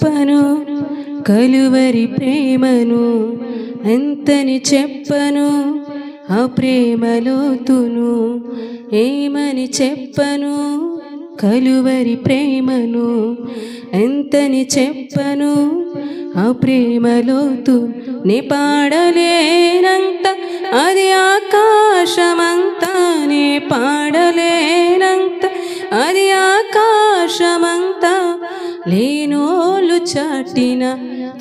చెప్పను కలువరి ప్రేమను ఎంతని చెప్పను ఆ ప్రేమలోతును ఏమని చెప్పను కలువరి ప్రేమను ఎంతని చెప్పను ఆ ప్రేమలోతు నే పాడలేనంత అది ఆకాశమంతా నే పాడలేనంత అది ఆకాశమంతా లేనో చాటిన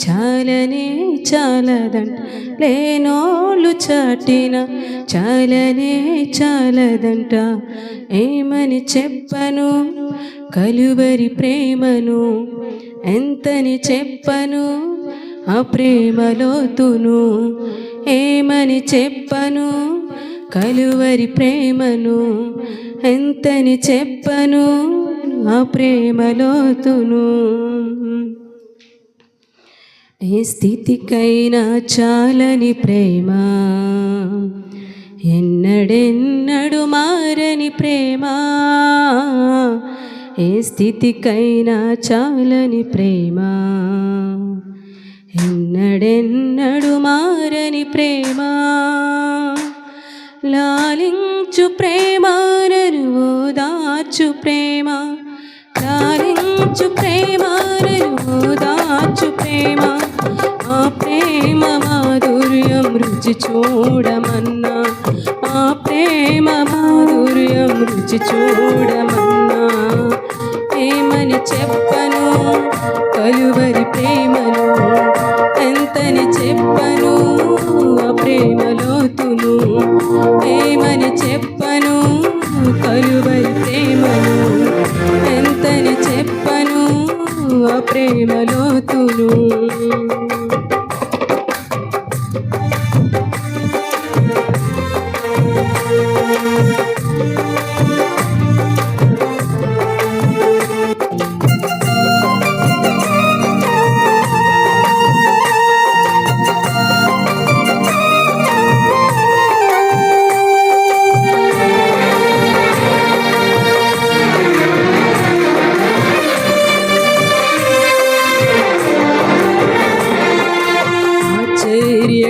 చాలనే చాలదంట లేనోళ్ళు చాటిన చాలనే చాలదంట. ఏమని చెప్పను? కలువరి ప్రేమను ఎంతని చెప్పను? ఆ ప్రేమలోతును ఏమని చెప్పను? కలువరి ప్రేమను ఎంతని చెప్పను? ఆ ప్రేమలోతును ఏ స్థితికైనా చాలని ప్రేమ. ఎన్నడెన్నడు మారని ప్రేమ. ఏ స్థితికైనా చాలని ప్రేమ. ఎన్నడెన్నడు మారని ప్రేమ. లాలించు ప్రేమ నను దాచు ప్రేమ. లాలించు ప్రేమ నను దాచు ప్రేమ ఆ ప్రేమ మాధుర్యం రుచి చూడమన్నా. ఆ ప్రేమ మాధుర్యం రుచి చూడమన్నా. ప్రేమని చెప్పను కలువరి ప్రేమను ఎంతని చెప్పను ఆ ప్రేమలోతును ప్రేమని చెప్పను కలువరి ప్రేమ ప్రేమలోతును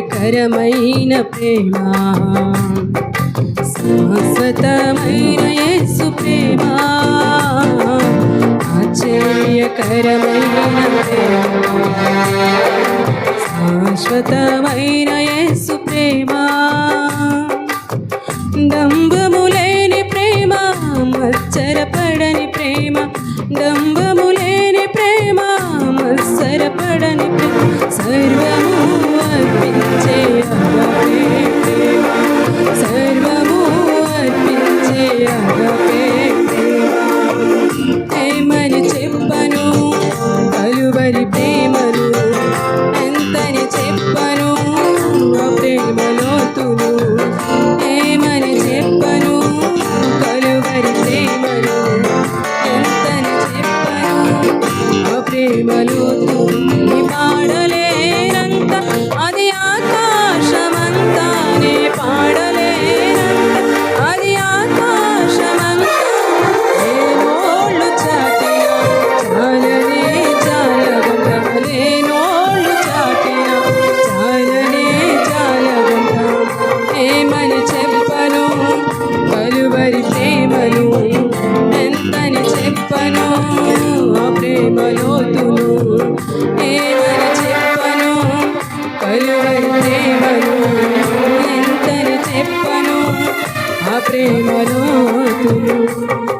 ఆశ్చర్యకరమైన ప్రేమ. శాశ్వతమైన యేసు ప్రేమ. ఆశ్చర్యకరమైన ప్రేమ. శాశ్వతమైన ప్రేమను ఎంతని చెప్పను ఆ ప్రేమలోతును